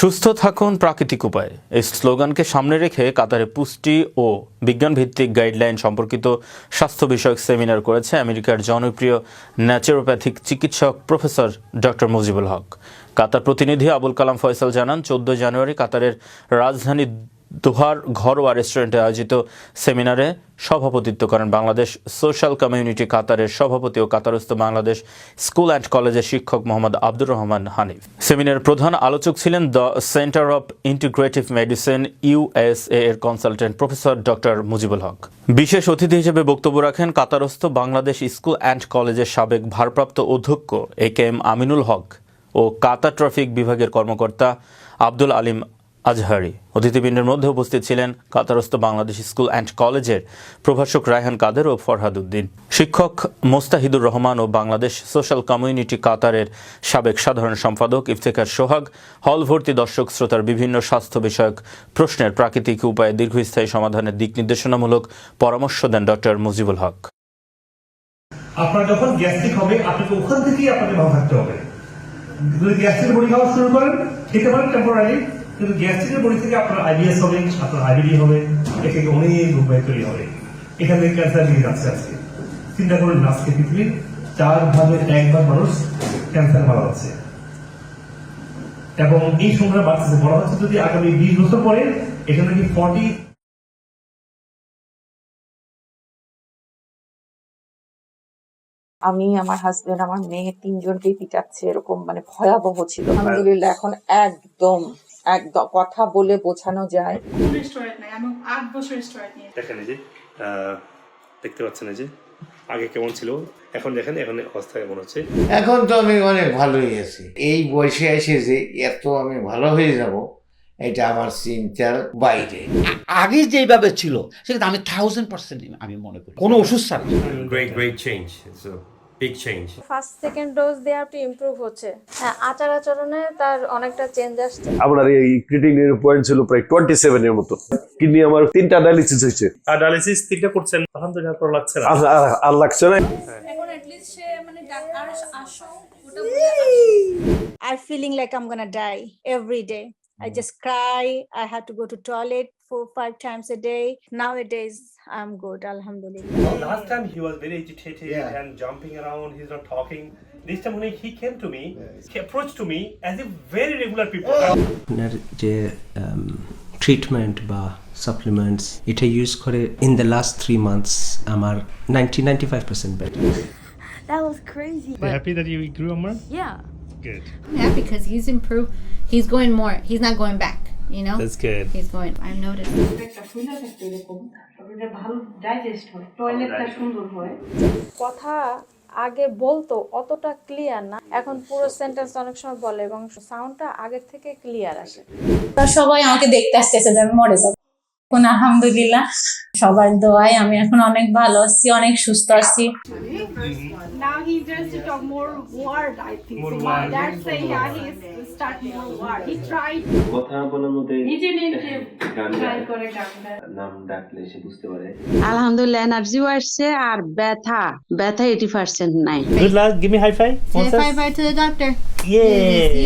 সুস্থ থাকুন প্রাকৃতিক উপায়ে। এই স্লোগানকে সামনে রেখে কাতারে পুষ্টি ও বিজ্ঞান ভিত্তিক গাইডলাইন সম্পর্কিত স্বাস্থ্য বিষয়ক সেমিনার করেছে আমেরিকার জনপ্রিয় ন্যাচারোপ্যাথিক চিকিৎসক professor doctor Mujibul Haque. Qatar প্রতিনিধি আবুল কালাম ফয়সাল জানান চোদ্দ জানুয়ারি কাতারের রাজধানী দোহার ঘরোয়া রেস্টুরেন্টে আয়োজিত সেমিনারে সভাপতিত্ব করেন বাংলাদেশ সোশ্যাল কমিউনিটি কাতারের সভাপতি ও কাতারস্থ বাংলাদেশ স্কুল অ্যান্ড কলেজের শিক্ষক মোহাম্মদ আব্দুর রহমান হানিফ। সেমিনারের প্রধান আলোচক ছিলেন the centre of integrative medicine USA এর consultant professor doctor Mujibul Haque. বিশেষ অতিথি হিসেবে বক্তব্য রাখেন কাতারস্থ বাংলাদেশ স্কুল অ্যান্ড কলেজের সাবেক ভারপ্রাপ্ত অধ্যক্ষ A K M Aminul Haque O Qatar traffic বিভাগের কর্মকর্তা আব্দুল আলিম আজহারি অতিথিবৃন্দের মধ্যে উপস্থিত ছিলেন কাতারস্থ বাংলাদেশ স্কুল অ্যান্ড কলেজের প্রভাষক রায়হান কাদের ও ফরহাদ উদ্দিন। শিক্ষক মোস্তাহিদুর রহমান ও বাংলাদেশ সোশ্যাল কমিউনিটি কাতারের সাবেক সাধারণ সম্পাদক ইফতেখার সোহাগ হল ভর্তি দর্শক শ্রোতার বিভিন্ন স্বাস্থ্য বিষয়ক প্রশ্নের প্রাকৃতিক উপায়ে দীর্ঘস্থায়ী সমাধানের দিক নির্দেশনামূলক পরামর্শ দেন ডক্টর মুজিবুল হক। আপনার যখন গ্যাস্ট্রিক হবে আপনাকে ওখান থেকেই আপনাকে ভালো থাকতে হবে। যদি গ্যাস্ট্রিকের বড়ি খাওয়া শুরু করেন, খেতে পারেন টেম্পোরারি কিন্তু গ্যাস্ট্রিকের বড়ি থেকে আপনার আইবিএস হবে, আপনার আইবিডি হবে, এ অনেক রোগবাহী তৈরি হবে। এখান ক্যান্সার নিয়ে যাচ্ছে আজকে। চিন্তা করুন আজকে পৃথিবীর চার ভাগের এক ভাগ মানুষ ক্যান্সার মারা যাচ্ছে। এবং এই সংখ্যা বাড়তেছে। বলা হচ্ছে যদি আগামী বিশ বছর পরে এখানে নাকি ফর্টি আমি, আমার হাজবেন্ড আমার মেয়ে তিনজনকেই পিটাচ্ছে, এরকম মানে ভয়াবহ ছিল। আলহামদুলিল্লাহ, এখন একদম একদম কথা বলে বোঝানো যায়। রেস্টুরেন্ট নাই আমি আট বছর রেস্টুরেন্ট নিয়ে দেখেন এই যে দেখতে পাচ্ছেন এই যে আগে কেমন ছিল এখন দেখেন এখন অবস্থা কেমন হচ্ছে। এখন তো আমি অনেক ভালোই আছি। এই বয়সে এসে যে এত আমি ভালো হয়ে যাব এটা আমার চিন্তার বাইরে। আগে যেভাবে ছিল সেটা আমি থাউজেন্ড পার্সেন্ট আমি মনে করি। কোনো ওষুধ ছাড়া। Great, great change. Big change. First second dose দেওয়ার একটু ইমপ্রুভ হচ্ছে। হ্যাঁ আচার আচরণে তার অনেকটা চেঞ্জ আসছে। আপনার এই ক্রিটিনের পয়েন্ট ছিল প্রায় টোয়েন্টি সেভেন এর মতো। কিডনি আমার তিনটা ডায়ালিসিস হয়েছে। আর ডায়ালিসিস তিনটা করছেন আলহামদুলিল্লাহ ভালো লাগছে না। আর- লাগছে না। এখন অ্যাটলিস্ট সে মানে ডাক্তার আসো ওটা I feeling like I'm gonna die every day. I just cry. I had to go to toilet four five times a day. Nowadays I'm good, alhamdulillah. Last time he was very agitated Yeah. and jumping around. He's not talking. This time when he came to me, he approached to me as if very regular people. আপনার যে treatment বা supplements এটা use করে in the last three months আমার ninety ninety five percent better That was crazy. happy that you grew Amar? Yeah. Good. I'm happy because he's improved. He's going more. He's not going back. You know. That's good. He's going. I've noticed. এরকম ওটা ভালো digest হয় টয়লেটটা সুন্দর হয় কথা আগে বলতো অতটা ক্লিয়ার না এখন পুরো সেন্টেন্স অনেক সময় বলে এবং সাউন্ডটা আগের থেকে ক্লিয়ার আসে সবাই আমাকে দেখতে আসতেছে যে আমি মরে যাব এখন আলহামদুলিল্লাহ সবার দোয়ায় আমি এখন অনেক ভালো আছি অনেক সুস্থ আছি Now he just talk more word, I think. More so word. That's why yeah, he start more word. He tried. কথা বলার মধ্যে নিজে নিজে ট্রাই করে গানটা নাম ডাকলে সে বুঝতে পারে আলহামদুলিল্লাহ এনার্জিও আসছে আর ব্যথা ব্যথা এইটি পার্সেন্ট নাই Good luck. Give me high five. Say bye bye to the doctor. Yeah.